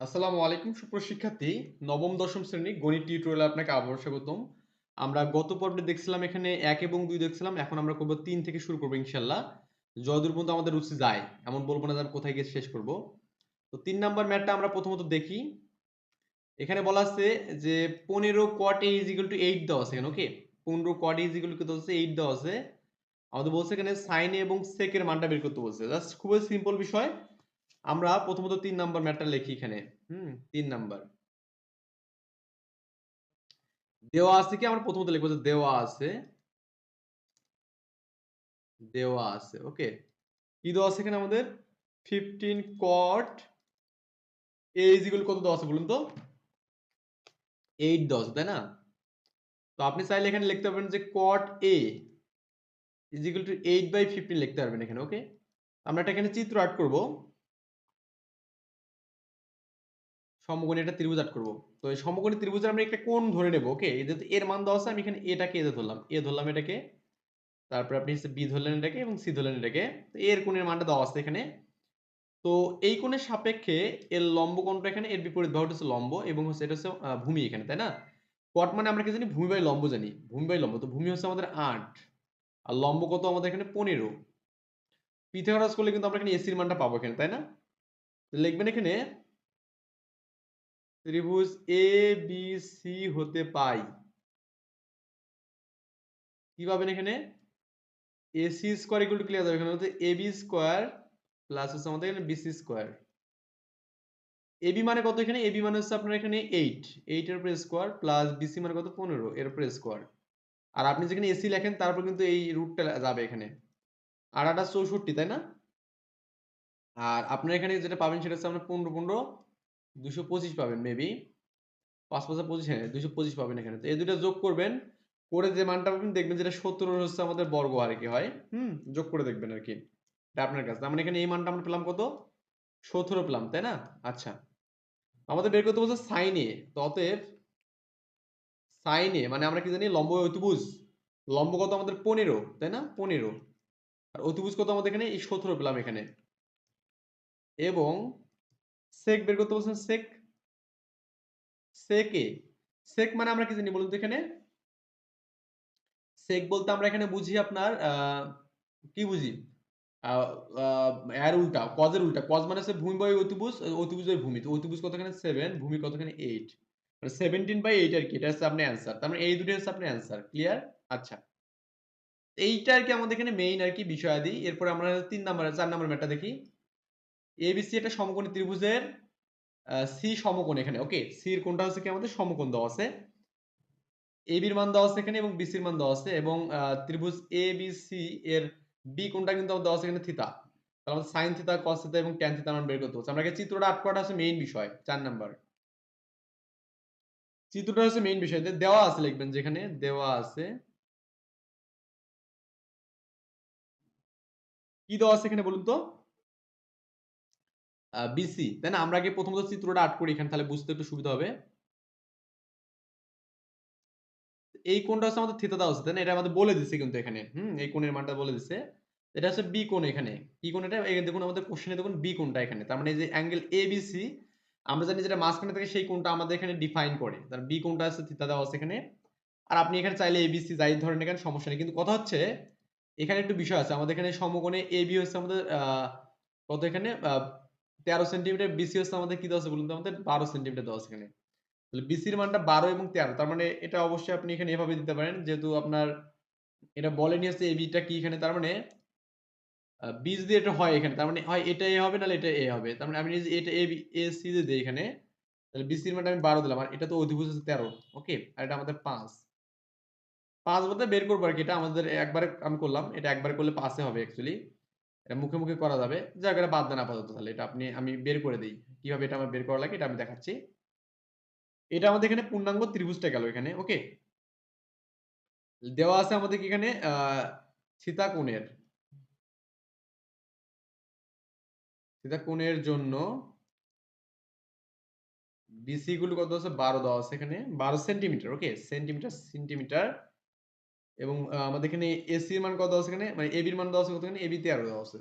আসসালামু আলাইকুম সুপ্রশিক্ষার্থী নবম, দশম শ্রেণি গণিত টিউটোরিয়ালে আপনাকে আবার স্বাগতম। আমরা গত পর্বে দেখছিলাম এখানে এক এবং দুই দেখছিলাম, এখন আমরা করব তিন থেকে শুরু করব ইনশাল্লাহ যতদূর পর্যন্ত আমাদের রুচি যায়, এমন বলব না যে কোথায় গিয়ে শেষ করব। তো তিন নাম্বার ম্যাটটা আমরা প্রথমত দেখি। এখানে বলা আছে যে পনেরো cot A is equal to eight দেওয়া আছে এখানে ওকে পনেরো cot A is equal to হচ্ছে এইট দেওয়া আছে। আমাদের বলছে এখানে সাইনে এবং সেকের মানটা বের করতে বলছে। জাস্ট খুবই সিম্পল বিষয়। আমরা প্রথমত তিন নাম্বার ম্যাটটা লিখি এখানে। হুম, তিন নাম্বার। দেওয়া আছে কি? আমরা প্রথমত লিখব দেওয়া আছে। দেওয়া আছে, ওকে। কি দেওয়া আছে এখানে আমাদের? Fifteen cot A is equal কত দেওয়া আছে বলুন তো? এইট দেওয়া আছে, তাই না? তো আপনি চাইলে এখানে লিখতে পারবেন যে cot A is equal to eight by fifteen লিখতে পারবেন এখানে, ওকে? আমরা এটা এখানে চিত্র আর্ট করব। সমকোণী একটা ত্রিভুজ আট করব। তো এই সমকোণী ত্রিভুজের আমরা একটা কোণ ধরে নেব, ওকে? এই যে এর মান দেওয়া আছে, আমি এখানে এটাকে এতে ধরলাম। এ ধরলাম এটাকে। তারপর আপনি হচ্ছে বি ধরলেন এটাকে এবং সি ধরলেন এটাকে। তো এর কোণের মানটা দেওয়া আছে এখানে। তো এই কোণের সাপেক্ষে এর লম্ব কোণটা এখানে, এর বিপরীত বাহুটা হচ্ছে লম্ব এবং হচ্ছে এটা হচ্ছে ভূমি এখানে, তাই না? কট মানে আমরা কি জানি? ভূমি বাই লম্ব জানি। ভূমি বাই লম্ব। তো ভূমি হচ্ছে আমাদের আট। আর লম্ব কত? আমাদের এখানে পনেরো। পিথাগোরাস করলে কিন্তু আমরা এখানে এসির মানটা পাবো এখানে, তাই না? লিখবেন এখানে ত্রিভুজ এ বি সি হতে পাই। কি পাবেন এখানে? এসি স্কোয়ার ইকুয়াল ক্লিয়ার যাবে এখানে হচ্ছে এবি স্কোয়ার প্লাস হচ্ছে আমাদের এখানে বিসি স্কোয়ার এবি মানে কত এখানে? এবি মানে হচ্ছে আপনার এখানে এইট এইট এর উপরে স্কোয়ার প্লাস বিসি মানে কত? পনেরো এর উপরে স্কোয়ার আর আপনি যেখানে এসি লেখেন, তারপর কিন্তু এই রুটটা যাবে এখানে। আর আটা চৌষট্টি, তাই না? আর আপনার এখানে যেটা পাবেন সেটা হচ্ছে আপনার পনেরো পনেরো দুশো পঁচিশ পাবেন মেবি পাঁচ পাঁচা পঁচিশ হ্যাঁ দুশো পঁচিশ পাবেন এখানে। তো এই দুটো যোগ করবেন করে যে মানটা পাবেন দেখবেন যেটা সত্তর হচ্ছে আমাদের বর্গ আর কি হয়। হুম। যোগ করে দেখবেন আর কি। এটা আপনার কাছে। তার মানে এখানে এই মানটা আমরা পেলাম কত? সতেরো পেলাম তাই না? আচ্ছা। আমাদের বের করতে বলছে সাইনে তো অতএব সাইনে মানে আমরা কি জানি? লম্ব অতিভুজ। লম্ব কত আমাদের? পনেরো তাই না? পনেরো। আর অতিভুজ কত আমাদের এখানে? এই সতেরো পেলাম এখানে। এবং সেক বের করতে বলছেন সেক সেকে সেক মানে আমরা কি জানি বলুন তো এখানে? সেক বলতে আমরা এখানে বুঝি আপনার কি বুঝি? এর উল্টা কজের উল্টা কজ মানে হচ্ছে ভূমি বাই ভূমি, তো কতখানে? সেভেন ভূমি কতখানে? এইট মানে সেভেন্টিন বাই এইট আর কি, এটা হচ্ছে আপনার অ্যান্সার তার মানে এই দুটো হচ্ছে আপনার অ্যান্সার ক্লিয়ার আচ্ছা এইটা আর কি আমাদের এখানে মেইন আর কি বিষয়াদি, এরপর আমরা তিন নাম্বার চার নাম্বার ম্যাটটা দেখি। এবিসি একটা সমকোণী ত্রিভুজের সি সমকোণ এখানে ওকে সির কোণটা হচ্ছে কি আমাদের? সমকোণ দেওয়া আছে। এবির মান দেওয়া আছে এখানে এবং বিসির মান দেওয়া আছে এবং ত্রিভুজ এ বি সি এর বি কোণটা কিন্তু দেওয়া আছে এখানে? থিতা মানে সাইন থিতা কস থিতা এবং ট্যান থিতা মান বের করতে হচ্ছে আমরা চিত্রটা আট করাটা হচ্ছে মেইন বিষয়, চার নাম্বার। চিত্রটা হচ্ছে মেইন বিষয়। যে দেওয়া আছে, লিখবেন যেখানে দেওয়া আছে। কি দেওয়া আছে এখানে বলুন তো? বিসি তাই না? আমরা আগে প্রথমত চিত্রটা আট করি এখানে, তাহলে বুঝতে একটু সুবিধা হবে। এই কোণটা হচ্ছে আমাদের থিতা দেওয়া আছে তাই না? এটা আমাদের বলে দিচ্ছে কিন্তু এখানে। হুম, এই কোণের মানটা বলে দিচ্ছে এটা হচ্ছে বি কোণ এখানে। কি কোণ এটা? দেখুন, আমাদের কোশ্চেনে দেখুন বি কোণটা এখানে। তার মানে যে অ্যাঙ্গেল এ বি আমরা জানি যেটা মাঝখানে থাকে সেই কোণটা আমাদের এখানে ডিফাইন করে। তার বি কোণটা আছে থিতা দেওয়া আছে এখানে। আর আপনি এখানে চাইলে এ বি সি যাই ধরেন এখানে, সমস্যা নেই। কিন্তু কথা হচ্ছে, এখানে একটু বিষয় আছে। আমাদের এখানে সমকোণে এ বি হচ্ছে আমাদের কত এখানে? তেরো সেন্টিমিটার হচ্ছে আমাদের কি দেওয়া আছে বলুন তো আমাদের? বারো সেন্টিমিটার দেওয়া আছে এখানে। তাহলে বিসির মানটা বারো এবং তেরো, তার মানে এটা অবশ্যই আপনি এখানে এভাবে দিতে পারেন, যেহেতু আপনার এটা বলেনি হচ্ছে এবিটা কি এখানে, তার মানে বীজ দিয়ে এটা হয় এখানে, তার মানে হয় এটা এ হবে, নাহলে এটা এ হবে। তার মানে আমি যদি এটা এ এ সি দিয়ে দিই এখানে, তাহলে বিসির মানটা আমি বারো দিলাম, আর এটা তো অধিভুজ হচ্ছে তেরো, ওকে? আর এটা আমাদের পাঁচ। পাঁচ বলতে বের করব আর কি, এটা আমাদের একবারে আমি করলাম, এটা একবারে করলে পাঁচে হবে অ্যাকচুয়ালি এটা মুখে মুখে করা যাবে। যাক এটা বাদ দেন আপাতত তাহলে। এটা আপনি, আমি বের করে দিই। কীভাবে এটা আমার বের করা লাগে, এটা আমি দেখাচ্ছি। এটা আমাদের এখানে পূর্ণাঙ্গ ত্রিভুজটা গেল এখানে, ওকে? দেওয়া আছে আমাদের এখানে? আহ সীতা কোণের সীতা কোণের জন্য বিসি গুলো কত আছে? বারো দেওয়া আছে এখানে। বারো সেন্টিমিটার, ওকে? Centimetre centimetre. এবং আমাদের এখানে এসি এর মান কত আছে এখানে? মানে এবির মান দেওয়া আছে কত এখানে এবি তেরো দেওয়া আছে।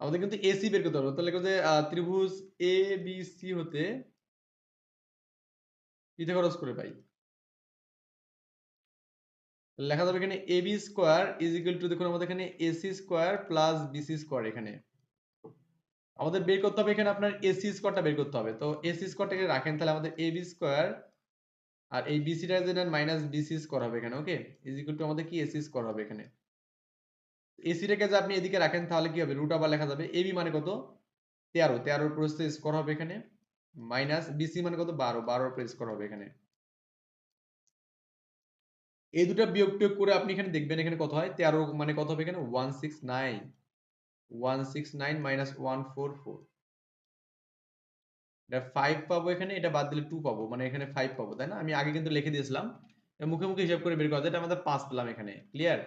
আমাদের কিন্তু এসি বের করতে হবে। তাহলে যে ত্রিভুজ এ বি সি হতে পিথাগোরাস করে পাই। লেখা যাবে এখানে A B square is equal to দেখুন আমাদের এখানে AC square plus BC square এখানে। আমাদের বের করতে হবে এখানে আপনার এসি স্কোয়ারটা বের করতে হবে। তো এসি স্কোয়ারটাকে রাখেন, তাহলে আমাদের এ বি স্কোয়ার আর এই বিসিটা যে নেন মাইনাস বিসি স্কোয়ার হবে এখানে ওকে ইজ ইকুয়াল টু আমাদের কি এসি স্কোয়ার হবে এখানে? এসিটাকে যে আপনি এদিকে রাখেন, তাহলে কি হবে? রুট আবার লেখা যাবে এবি মানে কত? তেরো। তেরোর প্রস্থে স্কোয়ার হবে এখানে। মাইনাস বিসি মানে কত? বারো। বারোর উপরে স্কোয়ার হবে এখানে। এই দুটো বিয়োগ টিয়োগ করে আপনি এখানে দেখবেন এখানে কত হয়? তেরো মানে কত হবে এখানে? One six nine one six nine minus one four four এটা ফাইভ পাবো এখানে, এটা বাদ দিলে টু পাবো মানে এখানে ফাইভ পাবো, তাই না? আমি আগে কিন্তু লিখে দিয়েছিলাম মুখে মুখে হিসাব করে বের করা এটা আমাদের পাঁচ পেলাম এখানে ক্লিয়ার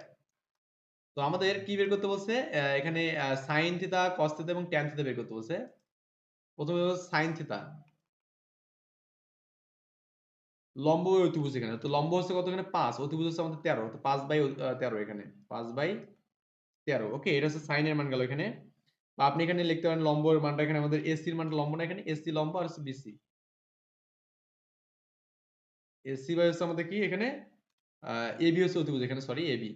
তো আমাদের কি বের করতে বলছে? এখানে সাইন থিতা কস থিতা এবং ট্যান থিতা বের করতে বলছে। প্রথমে সাইন থিতা লম্ব অতিভুজ এখানে, তো লম্ব হচ্ছে কত এখানে? পাঁচ, অতিভুজ হচ্ছে আমাদের তেরো, তো পাঁচ বাই তেরো এখানে, পাঁচ বাই তেরো ওকে এটা হচ্ছে সাইনের মান গেল এখানে। বা আপনি এখানে লিখতে পারেন লম্বের মানটা এখানে আমাদের এসির মানটা লম্ব না, এখানে এসি লম্ব আর বিসি এসি বাই হচ্ছে আমাদের কি? এখানে এবি হচ্ছে অতিভুজ, এখানে সরি এবি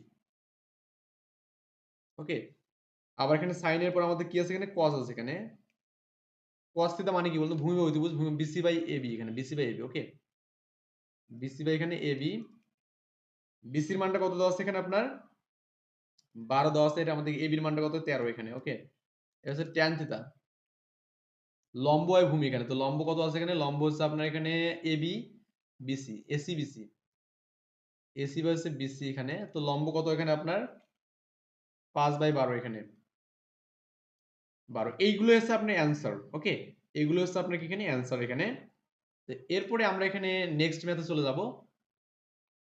ওকে আবার এখানে সাইনের পর আমাদের কি আছে এখানে? কস আছে এখানে। কস থিটা মানে কি বলতো? ভূমি বা অতিভুজ, ভূমি বিসি বাই এবি এখানে BC by AB okay BC by এখানে এবি বিসির মানটা কত দেওয়া আছে এখানে আপনার? বারো দেওয়া আছে, এটা আমাদের এবির মানটা কত? তেরো এখানে ওকে এটা হচ্ছে ট্যান থিটা লম্ব আর ভূমি এখানে। তো লম্ব কত আছে এখানে? লম্ব হচ্ছে আপনার এখানে AB BC AC BC AC বা হচ্ছে বিসি এখানে। তো লম্ব কত এখানে আপনার? পাঁচ বাই বারো এখানে। বারো। এইগুলো হচ্ছে আপনার অ্যান্সার ওকে এগুলো হচ্ছে আপনার এখানে? অ্যান্সার এখানে। এরপরে আমরা এখানে নেক্সট ম্যাথে চলে যাব।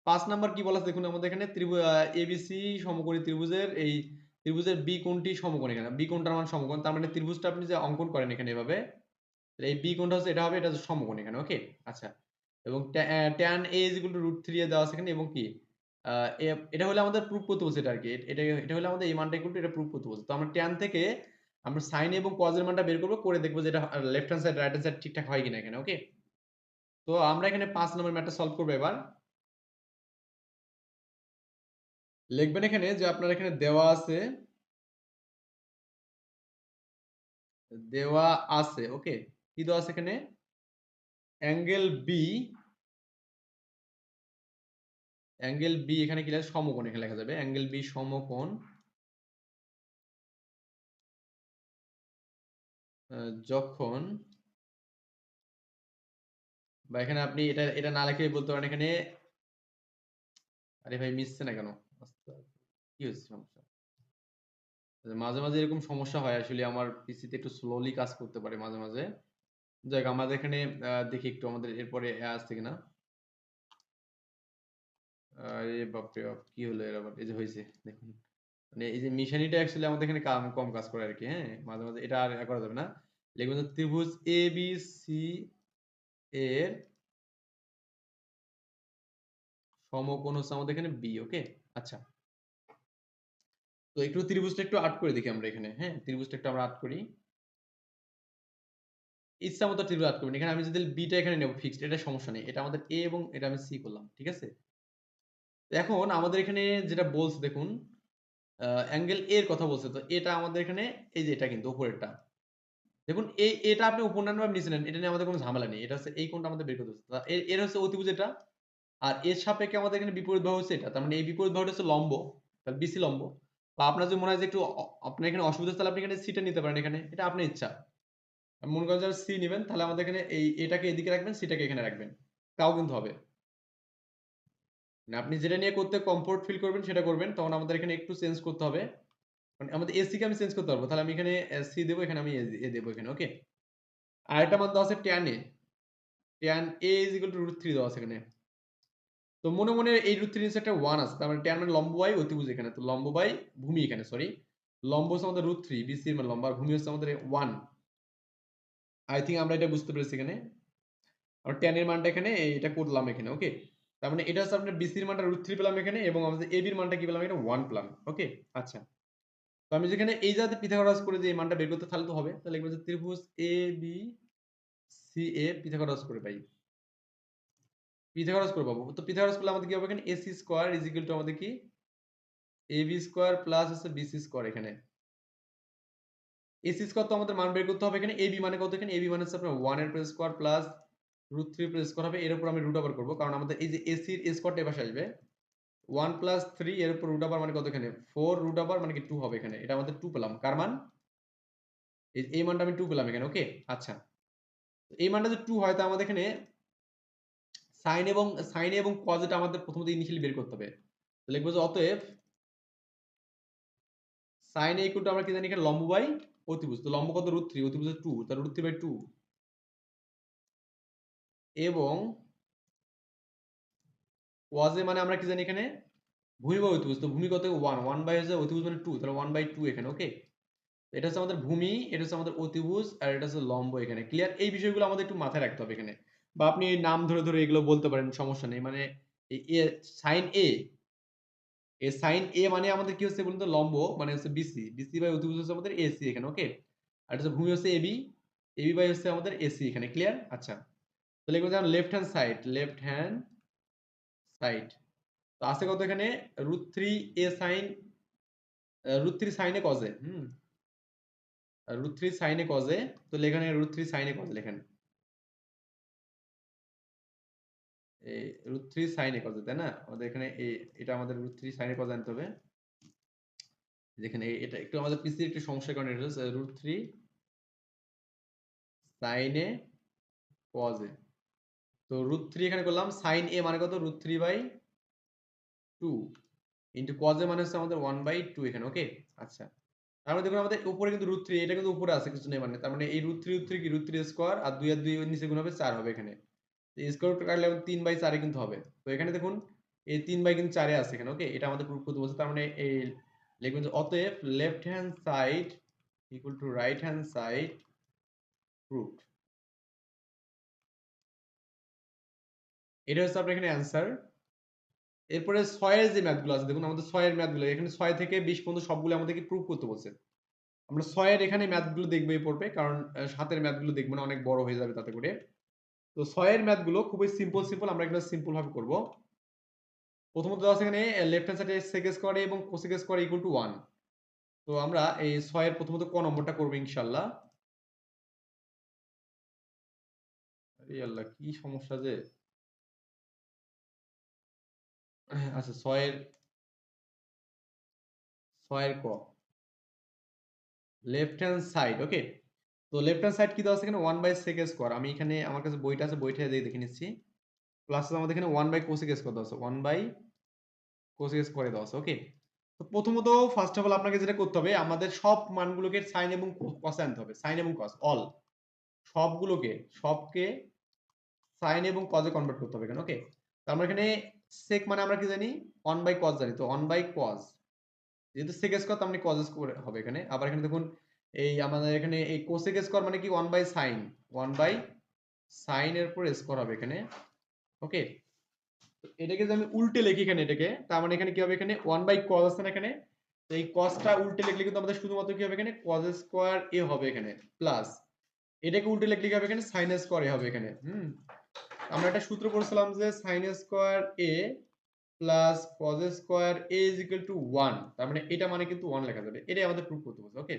পাঁচ নাম্বার কি বলা আছে? দেখুন আমাদের এখানে ত্রিভুজ এবিসি সমকোণী ত্রিভুজের এই ত্রিভুজের বি কোণটি সমকোণ এখানে। বি কোণটার মান সমকোণ। তার মানে ত্রিভুজটা আপনি যে অঙ্কন করেন এখানে এভাবে এই বি কোণটা হচ্ছে, এটা হবে, এটা সমকোণ এখানে ওকে আচ্ছা। এবং tan A is equal to root three দেওয়া আছে এখানে, এবং কি? এটা হলে আমাদের প্রুফ করতে বলছে এটা আর কি। এটা এটা হলে আমাদের এই মানটা ইকুয়াল টু এটা প্রুফ করতে বলছে। তো আমরা ট্যান থেকে আমরা সাইন এবং কজের মানটা বের করব, করে দেখব যে এটা left hand side right hand side ঠিকঠাক হয় কিনা এখানে ওকে তো আমরা এখানে পাঁচ নম্বর ম্যাথটা সলভ করব এবার। লিখবেন এখানে যে আপনার এখানে দেওয়া আছে। দেওয়া আছে, ওকে। কি দেওয়া আছে এখানে? অ্যাঙ্গেল বি অ্যাঙ্গেল বি এখানে কি লেখা সমকোণ এখানে লেখা যাবে। অ্যাঙ্গেল বি সমকোণ। যখন বা এখানে আপনি এটা এটা না লিখে বলতে পারেন এখানে। আরে ভাই, মিশছে না কেন? কি হচ্ছে সমস্যা। আচ্ছা, মাঝে মাঝে এরকম সমস্যা হয়। আসলে আমার পিসিতে একটু স্লোলি কাজ করতে পারে মাঝে মাঝে। যাক আমাদের এখানে দেখি একটু আমাদের এরপরে আসছে কিনা। আরে বাপরে বাপ কি হলো এর আবার? এই যে হয়েছে দেখুন। মানে এই যে মিশানিটা অ্যাকচুয়ালি আমাদের এখানে কাম কম কাজ করে আর কি হ্যাঁ? মাঝে মাঝে এটা আর করা যাবে না। লিখবেন ত্রিভুজ এ বি সি এর সমকোণ হচ্ছে আমাদের এখানে বি ওকে আচ্ছা। তো একটু ত্রিভুজটা একটু আট করে দেখি আমরা এখানে। হ্যাঁ? ত্রিভুজটা একটু আমরা আট করি। ইচ্ছা মতো ত্রিভুজ আট করবেন। এখানে আমি যদি বিটা এখানে নেব ফিক্সড এটা সমস্যা নেই। এটা আমাদের এ এবং এটা আমি সি করলাম, ঠিক আছে? এখন আমাদের এখানে যেটা বলছে, দেখুন অ্যাঙ্গেল এ এর কথা বলছে। তো এটা আমাদের এখানে, এই যে এটা কিন্তু উপরেরটা। দেখুন, এই এটা আপনি উপর নেন বা নিচে নেন, এটা নিয়ে আমাদের কোনো ঝামেলা নেই। এটা হচ্ছে এই কোণটা আমাদের বের করতে হচ্ছে। এর হচ্ছে অতিভুজ এটা। আর এর সাপেক্ষে আমাদের এখানে বিপরীত বাহু হচ্ছে এটা। তার মানে এই বিপরীত বাহুটা হচ্ছে লম্ব, তাহলে বিসি লম্ব। বা আপনার যদি মনে হয় যে একটু আপনার এখানে অসুবিধা তাহলে আপনি এখানে সিটা নিতে পারেন, এখানে, এটা আপনার ইচ্ছা। মনে করেন যে সি নেবেন, তাহলে আমাদের এখানে এই, এটাকে এদিকে রাখবেন সিটাকে এখানে রাখবেন। তাও কিন্তু হবে। মানে আপনি যেটা নিয়ে করতে কমফোর্ট ফিল করবেন, সেটা করবেন, তখন আমাদের এখানে একটু চেঞ্জ করতে হবে। মানে আমাদের এসি কে আমি চেঞ্জ করতে পারব, তাহলে আমি এখানে সি দেবো, এখানে আমি এ দেবো এখানে ওকে আর একটা মান দেওয়া আছে tan A tan A is equal to root three দেওয়া আছে এখানে। তো মনে মনে এই রুট থ্রি একটা ওয়ান আছে। তার মানে ট্যান মানে লম্ব বাই অতিভুজ এখানে। তো লম্ব বাই ভূমি এখানে সরি লম্ব হচ্ছে আমাদের রুট থ্রি বিসির মানে লম্ব, আর ভূমি হচ্ছে আমাদের ওয়ান আই থিঙ্ক আমরা এটা বুঝতে পেরেছি এখানে। আর ট্যান এর মানটা এখানে, এটা করলাম এখানে ওকে তার মানে এটা হচ্ছে আপনার বিসির মানটা রুট থ্রি পেলাম এখানে, এবং আমাদের এবির মানটা কি পেলাম এখানে? ওয়ান পেলাম ওকে আচ্ছা। তো আমি যেখানে এই জায়গাতে পিথাগোরাস করে যে এই মানটা বের করতে, তাহলে তো হবে। তাহলে লিখব যে ত্রিভুজ A B C A Pythagoras করে পাই। পিথাগোরাস করে পাবো তো পিথাগোরাস করলে আমাদের কি হবে এখানে? AC square is equal to আমাদের কি? এ বি স্কোয়ার প্লাস হচ্ছে বিসি স্কোয়ার এখানে। এসি স্কোয়ার তো আমাদের মান বের করতে হবে এখানে। এবি মানে কত এখানে? এবি মানে হচ্ছে আপনার ওয়ানের প্রেস square plus root three press square হবে। এর উপর আমি রুট ওভার করব। কারণ আমাদের এই যে এসির স্কোয়ারটা এ পাশে আসবে। ওয়ান প্লাস থ্রি এর উপর রুট ওভার মানে কত এখানে? ফোর রুট ওভার মানে কি টু হবে এখানে। এটা আমাদের টু পেলাম। কার মান? এই মানটা আমি টু পেলাম এখানে। ওকে আচ্ছা। এই মানটা যদি টু হয়, তা আমাদের এখানে সাইন এবং সাইন এবং কজটা আমাদের প্রথমত ইনিশিয়ালি বের করতে হবে। লিখব যে অতএব সাইন এ ইকুয়াল টু আমরা কি জানি এখানে লম্ব বাই অতিভুজ। তো লম্ব কত? রুট থ্রি অতিভুজ টু তার রুট থ্রি বাই টু এবং ওয়াজে মানে আমরা কি জানি এখানে? ভূমি বা অতিভুজ। তো ভূমি কত? ওয়ান ওয়ান বাই হচ্ছে অতিভুজ মানে টু তাহলে ওয়ান বাই টু এখানে ওকে এটা হচ্ছে আমাদের ভূমি, এটা হচ্ছে আমাদের অতিভুজ, আর এটা হচ্ছে লম্ব এখানে। ক্লিয়ার এই বিষয়গুলো আমাদের একটু মাথায় রাখতে হবে এখানে। বা আপনি নাম ধরে ধরে এগুলো বলতে পারেন, সমস্যা নেই। মানে sign A A sign A মানে আমাদের কি হচ্ছে বলুন তো? লম্ব মানে হচ্ছে বিসি বিসি বাই অতিভুজ হচ্ছে আমাদের এসি এখানে ওকে আর হচ্ছে ভূমি হচ্ছে এবি এবি বাই হচ্ছে আমাদের এসি এখানে ক্লিয়ার আচ্ছা। তাহলে এগুলো যেমন left hand side left hand side তো আছে কত এখানে? Root three A sine root three সাইনে কজে হুম? রুট থ্রি সাইনে কজে তো লেখানে রুট থ্রি সাইনে কজে লেখেন। রুট থ্রি সাইনে কজে তাই না? আমাদের এখানে এটা আমাদের রুট থ্রি সাইনে আনতে হবে। যেখানে এটা একটু আমাদের পিসির একটু সমস্যার কারণে এটা হচ্ছে রুট থ্রি সাইনে কজে তো রুট এখানে করলাম সাইন এ মানে কত? Root three by two into কজে মানে হচ্ছে আমাদের ওয়ান বাই টু এখানে ওকে আচ্ছা। তারপরে দেখুন আমাদের উপরে কিন্তু রুট থ্রি এটা কিন্তু উপরে আছে, কিছু নেই মানে। তার মানে এই রুট থ্রি রুট থ্রি কি? রুট থ্রি স্কোয়ার আর দুই আর দুই নিচে গুণ হবে চার হবে এখানে। স্কোয়ার কাটলে তিন বাই চারে কিন্তু হবে। তো এখানে দেখুন, এই তিন বাই কিন্তু চারে আছে এখানে ওকে এটা আমাদের প্রুফ করতে বলছে, তার মানে এই লিখবেন যে অতএব left hand side equal to right hand side proved এটা হচ্ছে আপনার এখানে অ্যান্সার এরপরে ছয়ের যে ম্যাথগুলো আছে, দেখুন আমাদের ছয়ের ম্যাথগুলো এখানে ছয় থেকে বিশ পর্যন্ত সবগুলো আমাদেরকে প্রুফ করতে বলছে। আমরা ছয়ের এখানে ম্যাথগুলো দেখবেই পড়বে কারণ সাতের ম্যাথগুলো দেখব না, অনেক বড় হয়ে যাবে তাতে করে। তো ছয়ের ম্যাথগুলো খুবই সিম্পল সিম্পল আমরা এগুলো সিম্পল ভাবে করব। প্রথমত দেওয়া আছে এখানে লেফট হ্যান্ড সাইডে সেক স্কোয়ার এবং cosec square equal to one তো আমরা এই ছয়ের প্রথমত ক নম্বরটা করব ইনশাল্লাহ আল্লাহ, কি সমস্যা যে? আচ্ছা ছয়ের ছয়ের ক। লেফট হ্যান্ড সাইড ওকে তো লেফট হ্যান্ড সাইড কি দেওয়া আছে এখানে? ওয়ান বাই সেক স্কোয়ার আমি এখানে আমার কাছে বইটা আছে, বইটা দিয়ে দেখে নিচ্ছি। প্লাস আমাদের এখানে ওয়ান বাই কোসেক স্কোয়ার দেওয়া আছে। ওয়ান বাই কোসেক স্কোয়ারে দেওয়া আছে ওকে তো প্রথমত ফার্স্ট অফ অল আপনাকে যেটা করতে হবে, আমাদের সব মানগুলোকে সাইন এবং কসে আনতে হবে। সাইন এবং কস অল সবগুলোকে, সবকে সাইন এবং কজে কনভার্ট করতে হবে এখানে ওকে তো আমরা এখানে সেক মানে আমরা কি জানি? ওয়ান বাই কজ জানি। তো ওয়ান বাই কজ যেহেতু সেক স্কোয়ার তো আপনি কজ স্কোয়ার হবে এখানে। আবার এখানে দেখুন এই আমাদের এখানে এই কোসেক স্কোয়ার মানে কি? One by sine one by sine এর পর স্কোয়ার হবে এখানে ওকে এটাকে যদি আমি উল্টে লিখি এখানে এটাকে, তার মানে এখানে কি হবে এখানে? ওয়ান বাই কজ আছে না এখানে? তো এই কজটা উল্টে লিখলে কিন্তু আমাদের শুধুমাত্র কি হবে এখানে? কজ স্কোয়ার এ হবে এখানে প্লাস এটাকে উল্টে লিখলে কি হবে এখানে? সাইন স্কোয়ার এ হবে এখানে, হুম? আমরা একটা সূত্র পড়ছিলাম যে sine square A plus cos square A is equal to one তার মানে এটা মানে কিন্তু ওয়ান লেখা যাবে, এটাই আমাদের প্রুফ করতে বলছে ওকে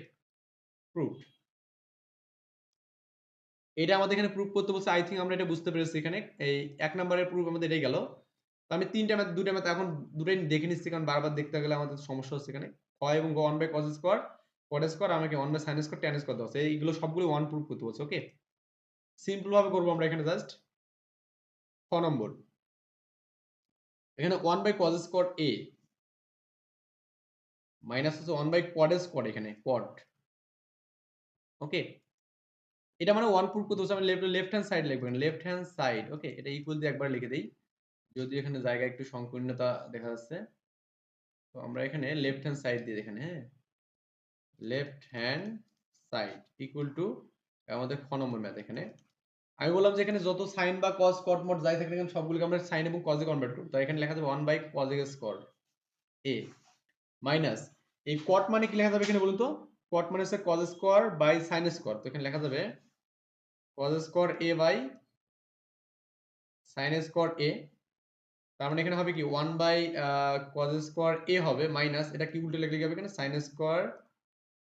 প্রুফ এটা আমাদের এখানে প্রুফ করতে বলছে আই থিঙ্ক আমরা এটা বুঝতে পেরেছি এখানে। এই এক নম্বরের প্রুফ আমাদের এটাই গেল। আমি তিনটা ম্যাথ দুটা ম্যাথ এখন দুটাই দেখে নিচ্ছি, কারণ বারবার দেখতে গেলে আমাদের সমস্যা হচ্ছে এখানে। হয় এবং one by cos square cot square আমাকে one by sine square tan square দেওয়া এইগুলো সবগুলো ওয়ান প্রুফ করতে বলছে ওকে সিম্পল ভাবে করব আমরা এখানে জাস্ট ক নম্বর। এখানে one by cos square A minus হচ্ছে ওয়ান বাই কোয়াড স্কোয়ার এখানে কোয়াড ওকে এটা মানে ওয়ান প্রুফ করতে হচ্ছে আমি লেফট লেফট হ্যান্ড সাইড লিখবেন লেফট হ্যান্ড সাইড ওকে এটা ইকুয়াল দিয়ে একবার লিখে দেই। যদি এখানে জায়গা একটু সংকীর্ণতা দেখা যাচ্ছে, তো আমরা এখানে লেফট হ্যান্ড সাইড দিয়ে এখানে হ্যাঁ? Left hand side equal to আমাদের খ নম্বর ম্যাথ এখানে। আমি বললাম যে এখানে যত সাইন বা কস কট মট যাই থাকে এখানে সবগুলোকে আমরা সাইন এবং কজে কনভার্ট করব। তো এখানে লেখা যাবে 1 by cos square A minus এই কট মানে কি লেখা যাবে এখানে বলুন তো? কট মানে হচ্ছে cos square by sine square তো এখানে লেখা যাবে cos square A by sine square A তার মানে এখানে হবে কি? One by cos square A হবে মাইনাস এটা কি উল্টে লিখলে হবে এখানে? সাইন স্কোয়ার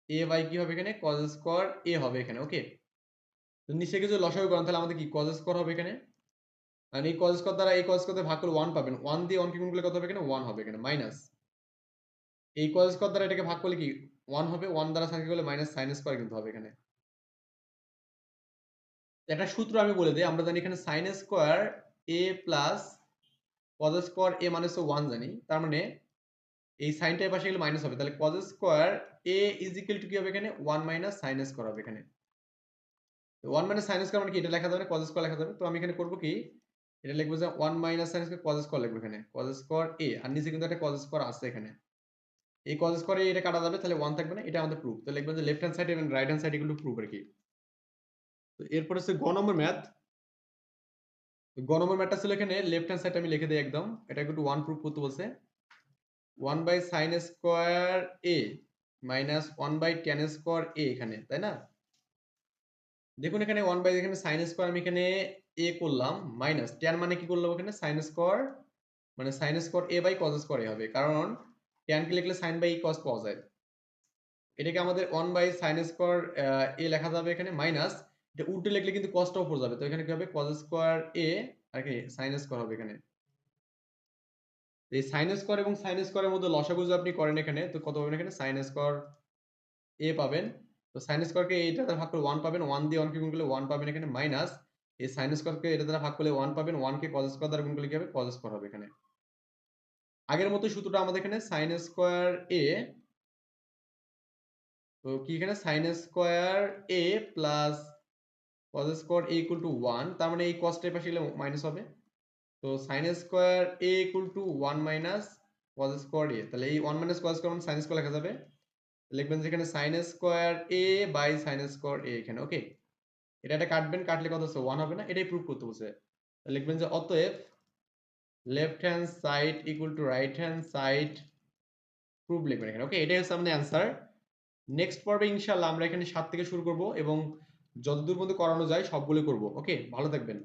এ বাই কি হবে এখানে? কজ স্কোয়ার এ হবে এখানে ওকে তো নিচে কিছু লসাগু করেন তাহলে আমাদের কি কজ স্কোয়ার হবে এখানে? আর এই কজ স্কোয়ার দ্বারা এই কজ স্কোয়ার ভাগ করলে ওয়ান পাবেন। ওয়ান দিয়ে ওয়ান কি গুণ করলে কত হবে এখানে? ওয়ান হবে এখানে মাইনাস এই কজ স্কোয়ার দ্বারা এটাকে ভাগ করলে কি? ওয়ান হবে ওয়ান দ্বারা সাইন করলে মাইনাস সাইন স্কোয়ার কিন্তু হবে এখানে। একটা সূত্র আমি বলে দিই, আমরা জানি এখানে sine square A plus cos square A হচ্ছে ওয়ান জানি, তার মানে এই সাইনটা এর পাশে গেলে মাইনাস হবে, তাহলে cos square A is equal to কি হবে এখানে? ওয়ান মাইনাস সাইন স্কোয়ার হবে এখানে। ওয়ান মাইনাস সাইন স্কোয়ার মানে কি? এটা লেখা যাবে কজ স্কোয়ার লেখা যাবে। তো আমি এখানে করব কি? এটা লিখব যে one minus sine square cos square লিখব এখানে কজ স্কোয়ার এ আর নিচে কিন্তু একটা কজ স্কোয়ার আছে এখানে। এই কজ স্কোয়ার এটা কাটা যাবে, তাহলে ওয়ান থাকবে না, এটা আমাদের প্রুফ তো লিখবেন যে লেফট হ্যান্ড সাইড এবং রাইট হ্যান্ড সাইড এগুলো প্রুফ আর কি তো এরপর হচ্ছে গ নম্বর ম্যাথ গ নম্বর ম্যাথটা ছিল এখানে লেফট হ্যান্ড সাইড আমি লিখে দিই একদম। এটা একটু ওয়ান প্রুফ করতে বলছে। One by sine square A minus one by tan square A এখানে, তাই না? দেখুন এখানে ওয়ান বাই এখানে সাইন স্কোয়ার আমি এখানে এ করলাম মাইনাস টেন মানে কি করলাম এখানে সাইন স্কোয়ার মানে sine square A by cos square হবে। কারণ টেন কে লিখলে সাইন বাই কজ পাওয়া যায়। এটাকে আমাদের one by sine square A লেখা যাবে এখানে মাইনাস এটা উল্টে লিখলে কিন্তু কজটা উপর যাবে। তো এখানে কি হবে? কজ স্কোয়ার এ আর কি সাইন স্কোয়ার হবে এখানে। এই সাইন স্কোয়ার এবং সাইন স্কোয়ারের মধ্যে লসাগু যদি আপনি করেন এখানে, তো কত পাবেন এখানে? সাইন স্কোয়ার এ পাবেন। তো সাইন স্কোয়ারকে এইটা দ্বারা ভাগ করলে ওয়ান পাবেন ওয়ান দিয়ে ওয়ানকে গুণ করলে ওয়ান পাবেন এখানে মাইনাস এই সাইন স্কোয়ারকে এটা দ্বারা ভাগ করলে ওয়ান পাবেন ওয়ানকে কজ স্কোয়ার দ্বারা গুণ করলে কি হবে? কজ স্কোয়ার হবে এখানে। আগের মতো সূত্রটা আমাদের এখানে সাইন স্কোয়ার এ তো কি এখানে? Sine square A plus cos square A equal to one তার মানে এই কজটার পাশে গেলে মাইনাস হবে। তো sine square A equal to one minus cos square A তাহলে এই one minus cos square sine square লেখা যাবে। লিখবেন যেখানে sine square A by sine square A এখানে ওকে এটা এটা কাটবেন, কাটলে কত হচ্ছে? ওয়ান হবে না, এটাই প্রুভ করতে বলছে। লিখবেন যে অতএব left hand side equal to right hand side prove লিখবেন এখানে। ওকে এটাই হচ্ছে আমাদের অ্যান্সার নেক্সট পর্বে ইনশাল্লাহ আমরা এখানে সাত থেকে শুরু করব এবং যতদূর পর্যন্ত করানো যায় সবগুলো করব। ওকে ভালো থাকবেন।